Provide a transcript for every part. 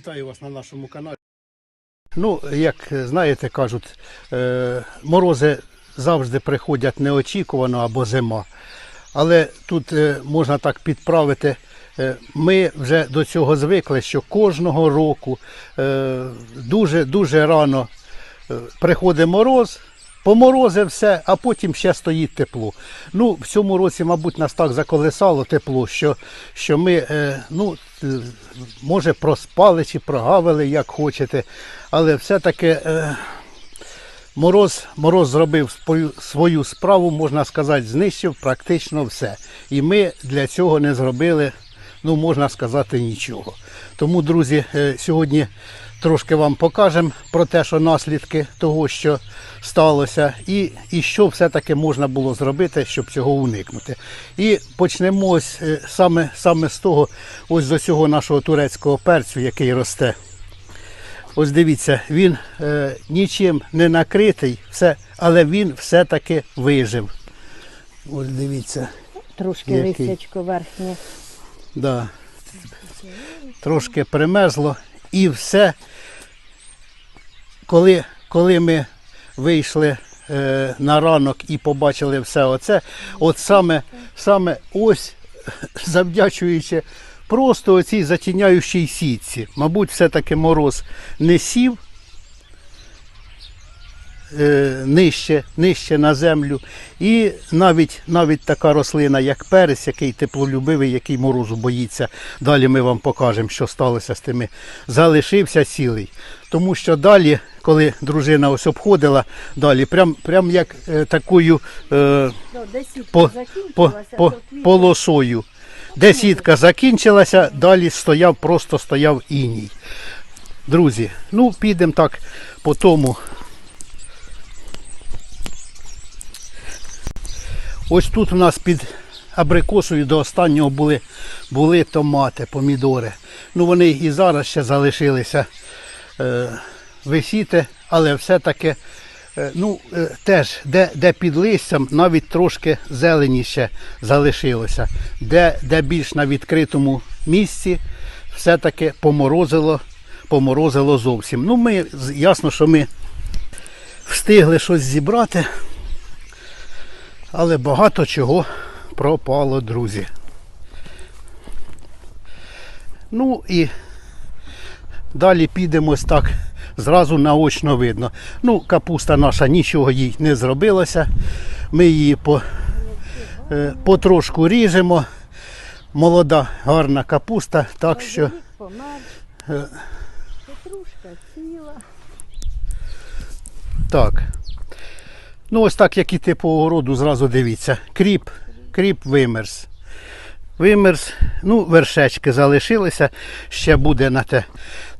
Вітаю вас на нашому каналі. Ну, як знаєте, кажуть, е, морози завжди приходять неочікувано або зима. Але тут е, можна так підправити. е, Ми вже до цього звикли, що кожного року дуже-дуже рано приходить мороз, поморозив все, а потім ще стоїть тепло. Ну, в цьому році, мабуть, нас так заколесало тепло, що, що ми, е, ну, е, може, проспали чи прогавили, як хочете, але все-таки. Е, Мороз, мороз зробив свою, справу, можна сказати, знищив практично все. І ми для цього не зробили, ну можна сказати, нічого. Тому, друзі, сьогодні трошки вам покажемо про те, що наслідки того, що сталося, і, і що все-таки можна було зробити, щоб цього уникнути. І почнемо ось е, саме, саме з того, ось з цього нашого турецького перцю, який росте. Ось дивіться, він е, нічим не накритий, все, але він все-таки вижив. Ось дивіться, Трошки листячко верхнє. да. трошки примерзло. І все, коли, коли ми вийшли е, на ранок і побачили все оце, от саме, саме ось завдячуючи просто оцій затіняючій сітці. Мабуть, все-таки мороз не сів нижче, нижче на землю. І навіть, навіть така рослина, як перець, який теплолюбивий, який морозу боїться. Далі ми вам покажемо, що сталося з тими. Залишився цілий. Тому що далі, коли дружина ось обходила, далі, прям, прям як е, такою. Е, по, по, по, полосою. Де сітка закінчилася, далі стояв, просто стояв іній. Друзі, ну підемо так по тому. Ось тут у нас під абрикосою до останнього були, були томати, помідори. Ну вони і зараз ще залишилися е, висіти, але все-таки е, ну, е, теж, де, де під листям, навіть трошки зелені ще залишилося. Де, де більш на відкритому місці, все-таки поморозило, поморозило зовсім. Ну, ми, ясно, що ми встигли щось зібрати, але багато чого пропало, друзі. Ну і Далі підемо так, зразу наочно видно. Ну, капуста наша нічого їй не зробилося. Ми її по, е, потрошку ріжемо. Молода, гарна капуста, так що. Е. Петрушка ціла. так. Ну, ось так, як іти по огороду, зразу дивіться. Кріп, кріп вимерз. Вимерз, ну, вершечки залишилися, ще буде на те.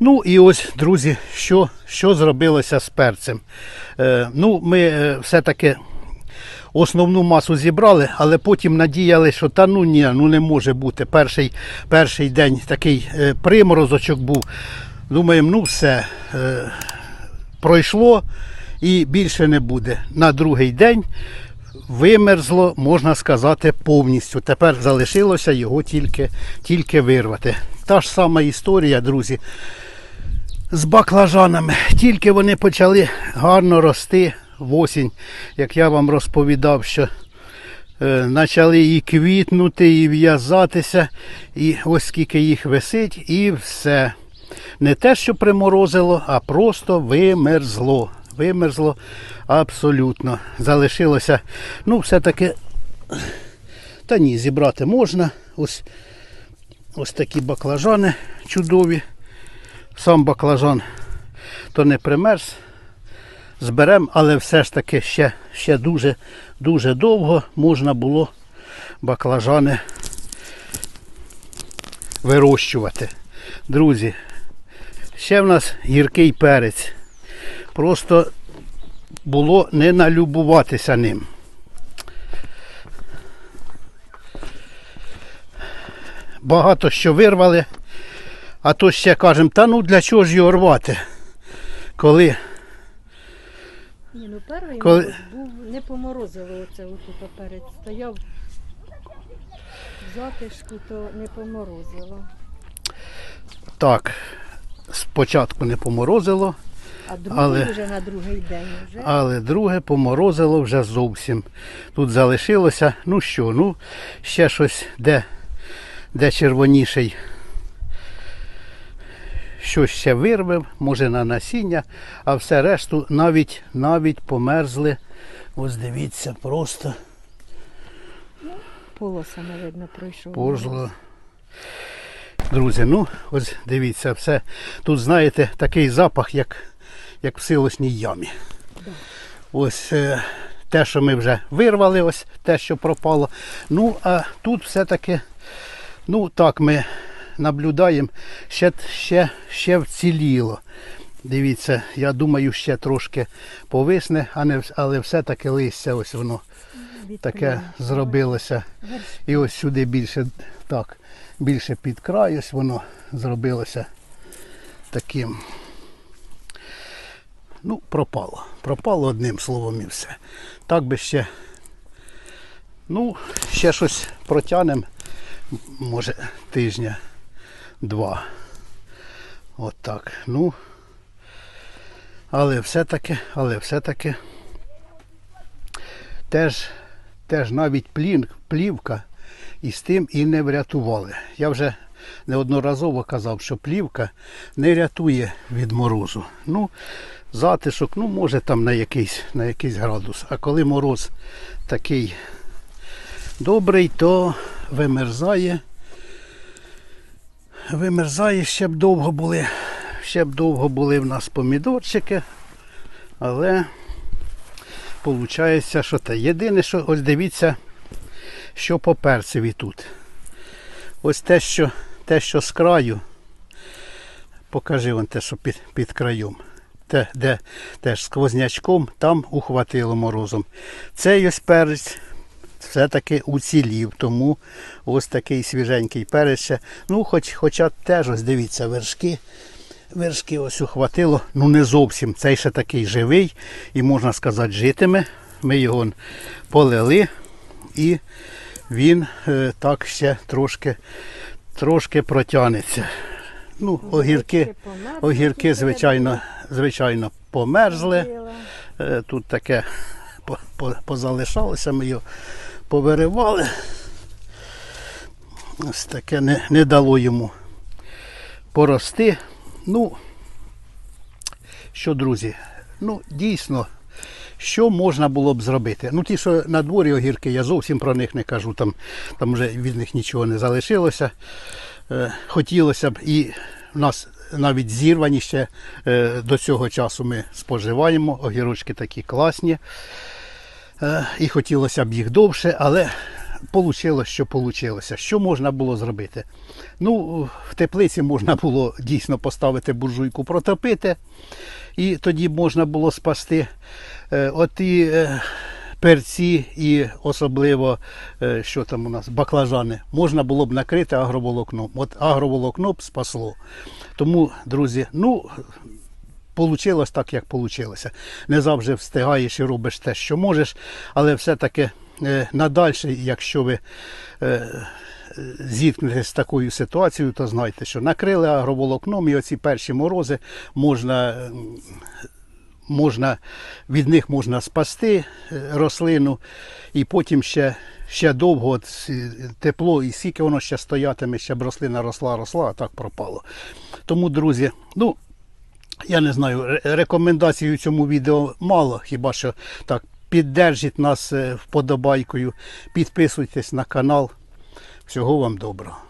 Ну і ось, друзі, що, що зробилося з перцем. Е, ну, ми е, все-таки основну масу зібрали, але потім надіяли, що та ну ні, ну не може бути. Перший, перший день такий е, приморозочок був. Думаємо, ну все, е, пройшло і більше не буде. На другий день вимерзло, можна сказати, повністю. Тепер залишилося його тільки, тільки вирвати. Та ж сама історія, друзі, з баклажанами. Тільки вони почали гарно рости в осінь, як я вам розповідав, що е, почали і квітнути, і в'язатися, і ось скільки їх висить, і все. Не те, що приморозило, а просто вимерзло. Вимерзло абсолютно. Залишилося, ну, все-таки, та ні, зібрати можна. Ось, ось такі баклажани чудові. Сам баклажан то не примерз. Зберемо, але все ж таки ще, ще дуже, дуже довго можна було баклажани вирощувати. Друзі, ще в нас гіркий перець. Просто було не налюбуватися ним. Багато що вирвали, а то ще кажемо, та ну для чого ж його рвати? Коли Ні, ну перший Коли- був не поморозило оце отут поперед. Стояв в затишку, то не поморозило. так, спочатку не поморозило, А другий Але- вже на другий день вже. але друге поморозило вже зовсім. Тут залишилося, ну що, ну, ще щось, де, де червоніший. Щось ще вирвав, може на насіння, а все решту навіть, навіть померзли. Ось дивіться, просто Полосами, видно, пройшов. Пожло. Друзі, ну ось дивіться, все. Тут, знаєте, такий запах, як, як в силосній ямі. Ось е, те, що ми вже вирвали, ось те, що пропало. Ну, а тут все-таки, ну так, ми наблюдаємо, ще, ще, ще вціліло. Дивіться, я думаю, ще трошки повисне, а не, але все-таки листя ось воно таке зробилося. І ось сюди більше так, більше під край, ось воно зробилося таким. Ну, пропало. Пропало одним словом і все. Так би ще. Ну, ще щось протягнемо, може, тижня два. От. Ну. Але все-таки, але все-таки теж, теж навіть плін, плівка і з тим і не врятували. Я вже неодноразово казав, що плівка не рятує від морозу. Ну, затишок, ну, може там на якийсь, на якийсь градус. А коли мороз такий добрий, то вимерзає. Вимерзає, ще б довго були, ще б довго були в нас помідорчики, але Получається, що те. Єдине, що ось дивіться, що по перцеві тут. Ось те, що, те, що з краю. Покажи вон те, що під, під краєм. Те, де теж сквознячком, там ухватило морозом. Цей ось перець все-таки уцілів, тому ось такий свіженький перець. Ну, хоч, хоча теж ось дивіться, вершки. Вершки ось ухватило, ну не зовсім. Цей ще такий живий і можна сказати житиме. Ми його полили і він е, так ще трошки, трошки протягнеться. Ну, огірки, огірки звичайно, звичайно, померзли. Е, Тут таке по- по- позалишалося, ми його повиривали. Ось таке не, не дало йому порости. Ну, що, друзі, ну, дійсно, що можна було б зробити? Ну, ті, що на дворі огірки, я зовсім про них не кажу, там, там вже від них нічого не залишилося. Е, хотілося б і в нас навіть зірвані ще е, до цього часу ми споживаємо. Огірочки такі класні. Е, і хотілося б їх довше, але вийшло, що вийшло. Що можна було зробити? Ну, в теплиці можна було дійсно поставити буржуйку, протопити, і тоді можна було спасти е, оті е, перці і особливо, е, що там у нас, баклажани, можна було б накрити агроволокном. От агроволокно б спасло. Тому, друзі, ну. Получилось так, як получилося. Не завжди встигаєш і робиш те, що можеш, але все-таки надальше, якщо ви е, зіткнетесь з такою ситуацією, то знайте, що накрили агроволокном і оці перші морози можна, можна від них можна спасти е, рослину, і потім ще, ще довго от, тепло, і скільки воно ще стоятиме, ще б рослина росла, росла, а так пропало. Тому, друзі, ну. Я не знаю, рекомендацій у цьому відео мало, хіба що так, піддержіть нас е, вподобайкою, підписуйтесь на канал. Всього вам доброго.